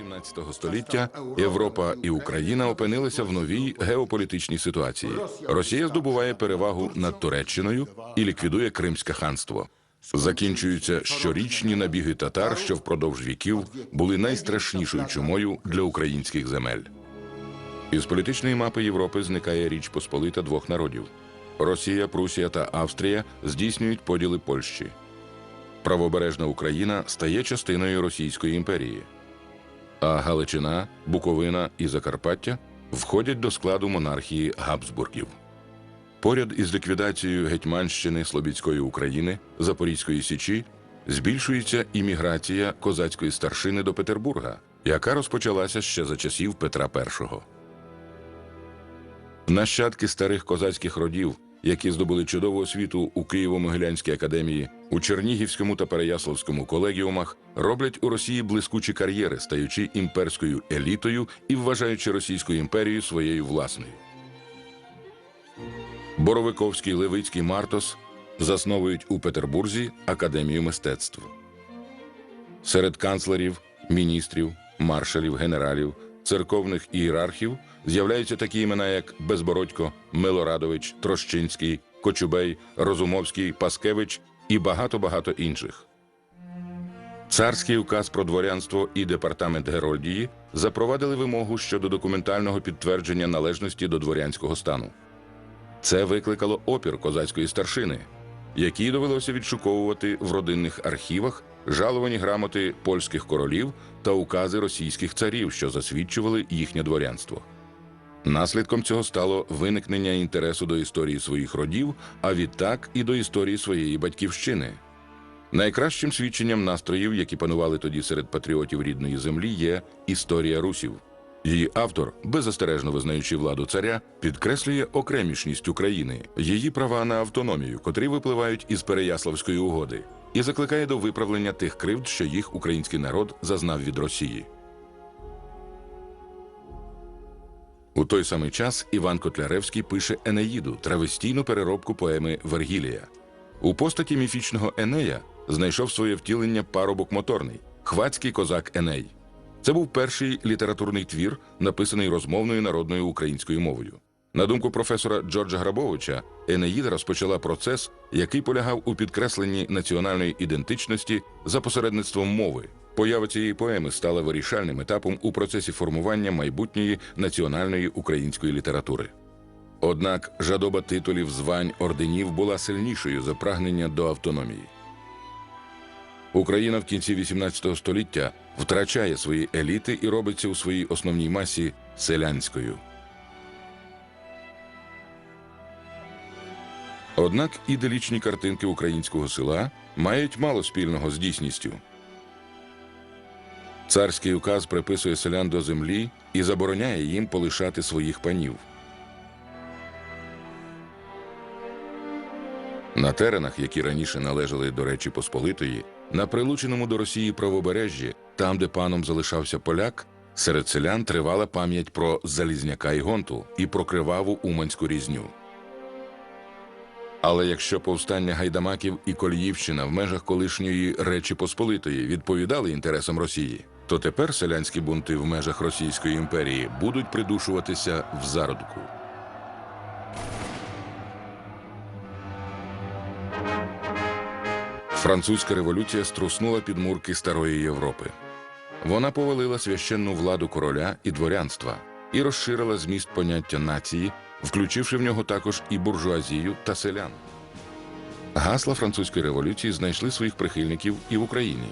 18 століття Європа і Україна опинилися в новій геополітичній ситуації. Росія здобуває перевагу над Туреччиною і ліквідує Кримське ханство. Закінчуються щорічні набіги татар, що впродовж віків були найстрашнішою чумою для українських земель. Із політичної мапи Європи зникає Річ Посполита двох народів. Росія, Прусія та Австрія здійснюють поділи Польщі. Правобережна Україна стає частиною Російської імперії, а Галичина, Буковина і Закарпаття входять до складу монархії Габсбургів. Поряд із ліквідацією Гетьманщини Слобідської України, Запорізької Січі збільшується імміграція козацької старшини до Петербурга, яка розпочалася ще за часів Петра І. Нащадки старих козацьких родів, які здобули чудову освіту у Києво-Могилянській академії, у Чернігівському та Переяславському колегіумах, роблять у Росії блискучі кар'єри, стаючи імперською елітою і вважаючи Російську імперію своєю власною. Боровиковський Левицький Мартос засновують у Петербурзі Академію мистецтв. Серед канцлерів, міністрів, маршалів, генералів, церковних ієрархів з'являються такі імена, як Безбородько, Милорадович, Трощинський, Кочубей, Розумовський, Паскевич і багато-багато інших. Царський указ про дворянство і департамент Герольдії запровадили вимогу щодо документального підтвердження належності до дворянського стану. Це викликало опір козацької старшини, якій довелося відшуковувати в родинних архівах жаловані грамоти польських королів та укази російських царів, що засвідчували їхнє дворянство. Наслідком цього стало виникнення інтересу до історії своїх родів, а відтак і до історії своєї батьківщини. Найкращим свідченням настроїв, які панували тоді серед патріотів рідної землі, є історія русів. Її автор, беззастережно визнаючи владу царя, підкреслює окремішність України, її права на автономію, котрі випливають із Переяславської угоди, і закликає до виправлення тих кривд, що їх український народ зазнав від Росії. У той самий час Іван Котляревський пише Енеїду, травестійну переробку поеми Вергілія. У постаті міфічного Енея знайшов своє втілення парубок моторний, хвацький козак Еней. Це був перший літературний твір, написаний розмовною народною українською мовою. На думку професора Джорджа Грабовича, Енеїда розпочала процес, який полягав у підкресленні національної ідентичності за посередництвом мови. Поява цієї поеми стала вирішальним етапом у процесі формування майбутньої національної української літератури. Однак жадоба титулів, звань, орденів була сильнішою за прагнення до автономії. Україна в кінці 18 століття втрачає свої еліти і робиться у своїй основній масі селянською. Однак іделічні картинки українського села мають мало спільного з дійсністю. Царський указ приписує селян до землі і забороняє їм полишати своїх панів. На теренах, які раніше належали до Речі Посполитої, на прилученому до Росії правобережжі, там, де паном залишався поляк, серед селян тривала пам'ять про Залізняка і Гонту і про криваву уманську різню. Але якщо повстання гайдамаків і Коліївщина в межах колишньої Речі Посполитої відповідали інтересам Росії, то тепер селянські бунти в межах Російської імперії будуть придушуватися в зародку. Французька революція струснула підмурки старої Європи. Вона повалила священну владу короля і дворянства і розширила зміст поняття нації, включивши в нього також і буржуазію та селян. Гасла французької революції знайшли своїх прихильників і в Україні.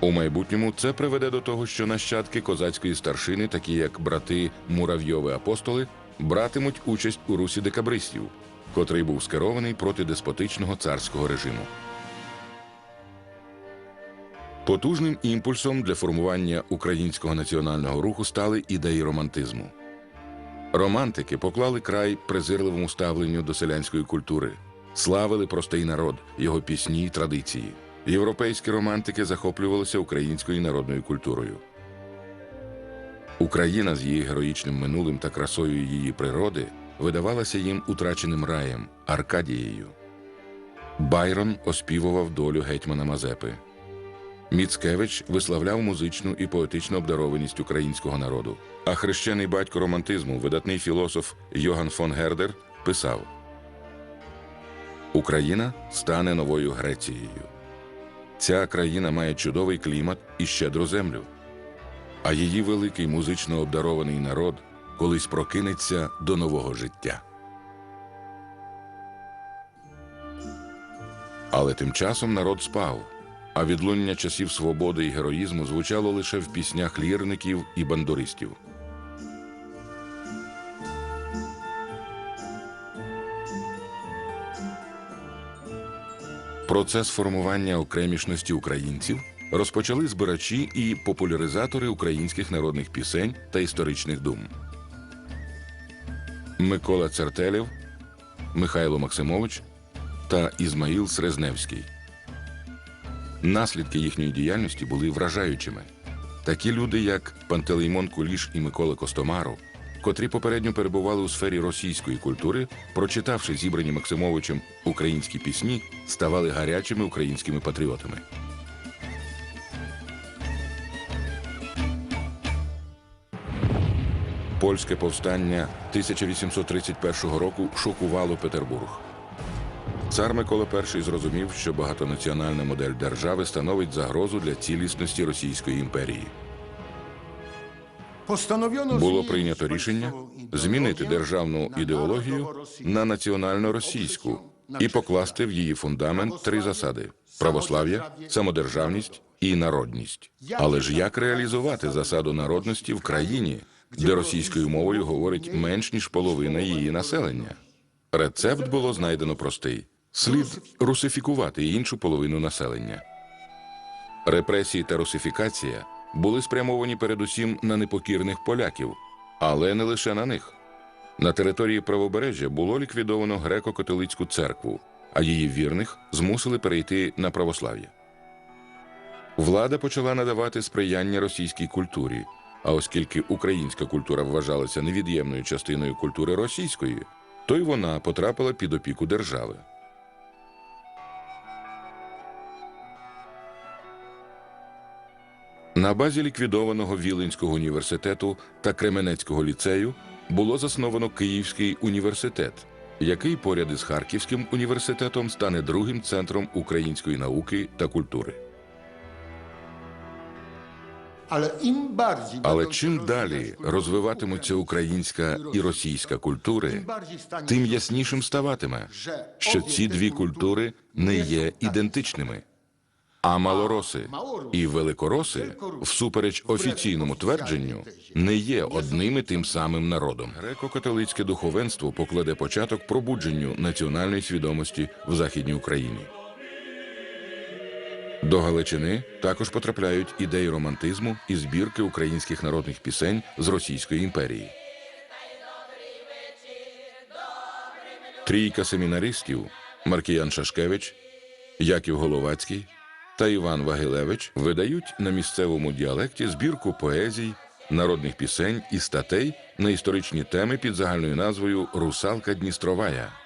У майбутньому це приведе до того, що нащадки козацької старшини, такі як брати Муравйови апостоли, братимуть участь у русі декабристів, котрий був скерований проти деспотичного царського режиму. Потужним імпульсом для формування українського національного руху стали ідеї романтизму. Романтики поклали край презирливому ставленню до селянської культури, славили простий народ, його пісні й традиції. Європейські романтики захоплювалися українською народною культурою. Україна з її героїчним минулим та красою її природи видавалася їм утраченим раєм Аркадією. Байрон оспівував долю гетьмана Мазепи. Міцкевич виславляв музичну і поетичну обдарованість українського народу. А хрещений батько романтизму, видатний філософ Йоган фон Гердер, писав: Україна стане новою Грецією. Ця країна має чудовий клімат і щедру землю. А її великий музично обдарований народ колись прокинеться до нового життя. Але тим часом народ спав, а відлуння часів свободи і героїзму звучало лише в піснях лірників і бандуристів. Процес формування окремішності українців розпочали збирачі і популяризатори українських народних пісень та історичних дум. Микола Цертелєв, Михайло Максимович та Ізмаїл Срезневський. Наслідки їхньої діяльності були вражаючими. Такі люди, як Пантелеймон Куліш і Микола Костомаров, котрі попередньо перебували у сфері російської культури, прочитавши зібрані Максимовичем українські пісні, ставали гарячими українськими патріотами. Польське повстання 1831 року шокувало Петербург. Цар Микола І зрозумів, що багатонаціональна модель держави становить загрозу для цілісності Російської імперії. Було прийнято рішення змінити державну ідеологію на національно-російську і покласти в її фундамент три засади: православ'я, самодержавність і народність. Але ж як реалізувати засаду народності в країні, де російською мовою говорить менш ніж половина її населення? Рецепт було знайдено простий: слід русифікувати іншу половину населення. Репресії та русифікація були спрямовані передусім на непокірних поляків, але не лише на них. На території правобережжя було ліквідовано греко-католицьку церкву, а її вірних змусили перейти на православ'я. Влада почала надавати сприяння російській культурі. А оскільки українська культура вважалася невід'ємною частиною культури російської, то й вона потрапила під опіку держави. На базі ліквідованого Віленського університету та Кременецького ліцею було засновано Київський університет, який поряд із Харківським університетом стане другим центром української науки та культури. Але, чим далі розвиватимуться українська і російська культури, тим яснішим ставатиме, що ці дві культури не є ідентичними. А малороси і великороси, всупереч офіційному твердженню, не є одним і тим самим народом. Греко-католицьке духовенство покладе початок пробудженню національної свідомості в Західній Україні. До Галичини також потрапляють ідеї романтизму і збірки українських народних пісень з Російської імперії. Трійка семінаристів Маркіян Шашкевич, Яків Головацький та Іван Вагилевич видають на місцевому діалекті збірку поезій, народних пісень і статей на історичні теми під загальною назвою Русалка Дністровая.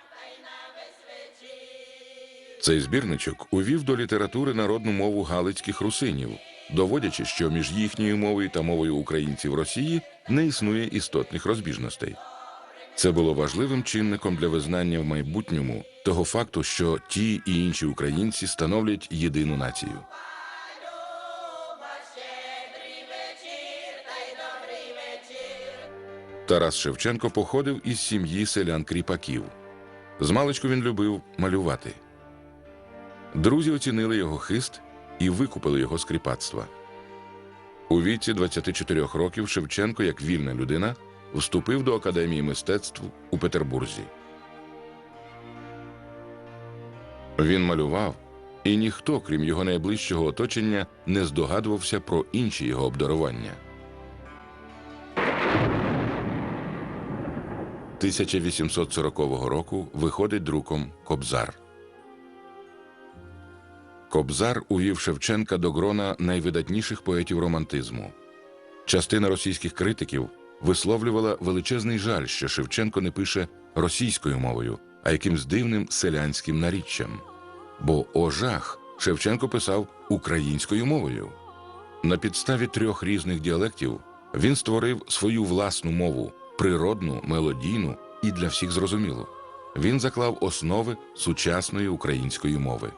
Цей збірничок увів до літератури народну мову галицьких русинів, доводячи, що між їхньою мовою та мовою українців Росії не існує істотних розбіжностей. Це було важливим чинником для визнання в майбутньому того факту, що ті і інші українці становлять єдину націю. Тарас Шевченко походив із сім'ї селян-кріпаків. Змалечку він любив малювати. Друзі оцінили його хист і викупили його з кріпацтва. У віці 24 років Шевченко, як вільна людина, вступив до Академії мистецтв у Петербурзі. Він малював, і ніхто, крім його найближчого оточення, не здогадувався про інші його обдарування. 1840 року виходить друком Кобзар. Кобзар увів Шевченка до грона найвидатніших поетів романтизму. Частина російських критиків висловлювала величезний жаль, що Шевченко не пише російською мовою, а якимсь дивним селянським наріччям. Бо о жах, Шевченко писав українською мовою. На підставі трьох різних діалектів він створив свою власну мову природну, мелодійну і для всіх зрозумілу. Він заклав основи сучасної української мови.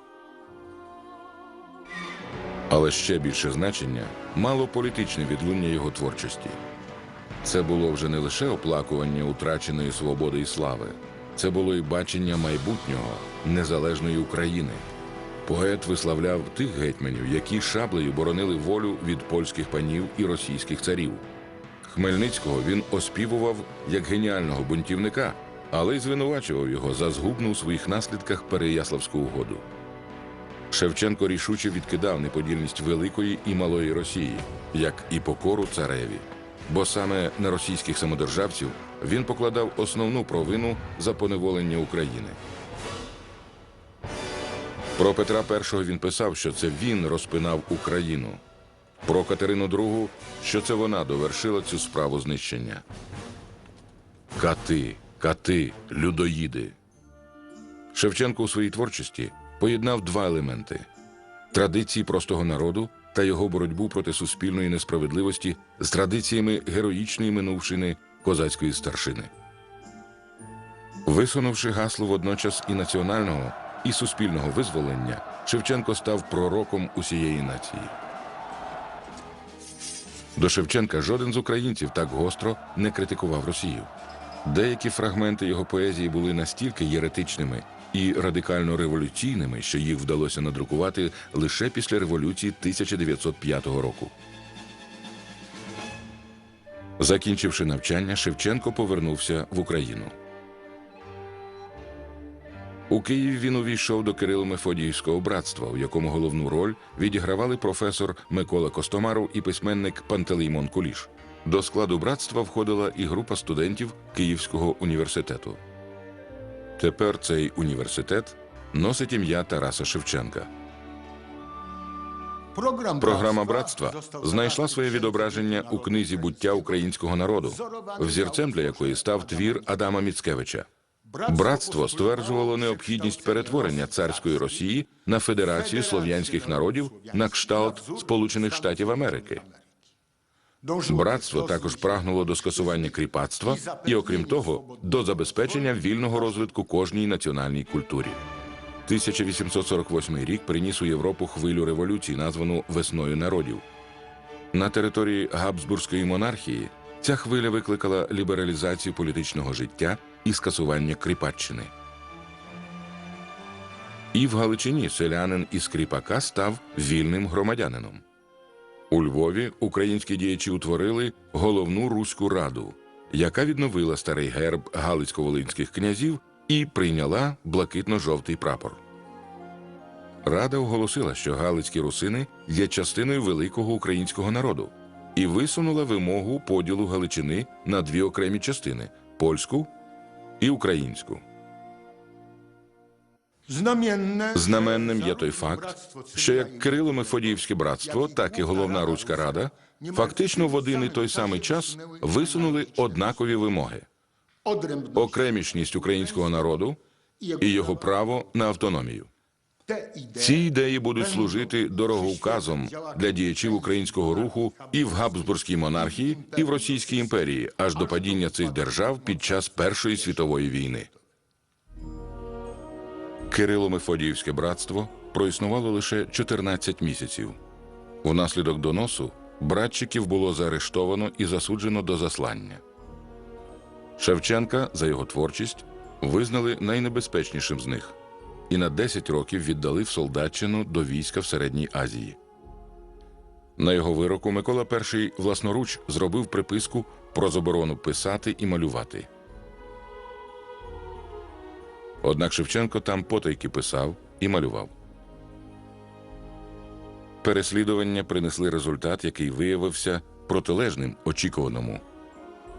Але ще більше значення мало політичне відлуння його творчості. Це було вже не лише оплакування утраченої свободи і слави, це було і бачення майбутнього незалежної України. Поет виславляв тих гетьманів, які шаблею боронили волю від польських панів і російських царів. Хмельницького він оспівував як геніального бунтівника, але й звинувачував його за згубну у своїх наслідках Переяславську угоду. Шевченко рішуче відкидав неподільність великої і малої Росії, як і покору цареві. Бо саме на російських самодержавців він покладав основну провину за поневолення України. Про Петра І він писав, що це він розпинав Україну. Про Катерину II, що це вона довершила цю справу знищення. Кати, кати, людоїди. Шевченко у своїй творчості поєднав два елементи: традиції простого народу та його боротьбу проти суспільної несправедливості з традиціями героїчної минувшини козацької старшини. Висунувши гасло водночас і національного, і суспільного визволення, Шевченко став пророком усієї нації. До Шевченка жоден з українців так гостро не критикував Росію. Деякі фрагменти його поезії були настільки єретичними і радикально революційними, що їх вдалося надрукувати лише після революції 1905 року. Закінчивши навчання, Шевченко повернувся в Україну. У Києві він увійшов до Кирило-Мефодіївського братства, у якому головну роль відігравали професор Микола Костомаров і письменник Пантелеймон Куліш. До складу братства входила і група студентів Київського університету. Тепер цей університет носить ім'я Тараса Шевченка. Програма братства знайшла своє відображення у книзі буття українського народу, взірцем для якої став твір Адама Міцкевича. Братство стверджувало необхідність перетворення царської Росії на федерацію слов'янських народів на кшталт Сполучених Штатів Америки. Братство також прагнуло до скасування кріпацтва і, окрім того, до забезпечення вільного розвитку кожній національній культурі. 1848 рік приніс у Європу хвилю революції, названу Весною народів. На території Габсбурзької монархії ця хвиля викликала лібералізацію політичного життя і скасування кріпаччини. І в Галичині селянин із кріпака став вільним громадянином. У Львові українські діячі утворили головну руську раду, яка відновила старий герб галицько-волинських князів і прийняла блакитно-жовтий прапор. Рада оголосила, що галицькі русини є частиною великого українського народу і висунула вимогу поділу Галичини на дві окремі частини польську і українську. Знаменним є той факт, що як Кирило-Мефодіївське братство, так і головна руська рада фактично в один і той самий час висунули однакові вимоги: окремішність українського народу і його право на автономію. Ці ідеї будуть служити дороговказом для діячів українського руху і в Габсбурзькій монархії, і в Російській імперії, аж до падіння цих держав під час Першої світової війни. Кирило-Мефодіївське братство проіснувало лише 14 місяців. Внаслідок доносу братчиків було заарештовано і засуджено до заслання. Шевченка за його творчість визнали найнебезпечнішим з них і на 10 років віддали в солдатчину до війська в Середній Азії. На його вироку Микола І власноруч зробив приписку про заборону писати і малювати. Однак Шевченко там потайки писав і малював. Переслідування принесли результат, який виявився протилежним очікуваному.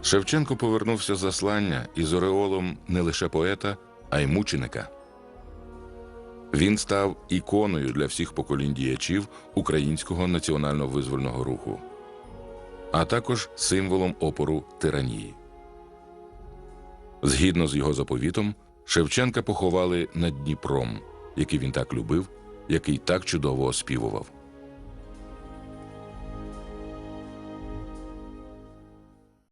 Шевченко повернувся з заслання із ореолом не лише поета, а й мученика. Він став іконою для всіх поколінь діячів українського національно-визвольного руху, а також символом опору тиранії. Згідно з його заповітом, Шевченка поховали над Дніпром, який він так любив, який так чудово оспівував.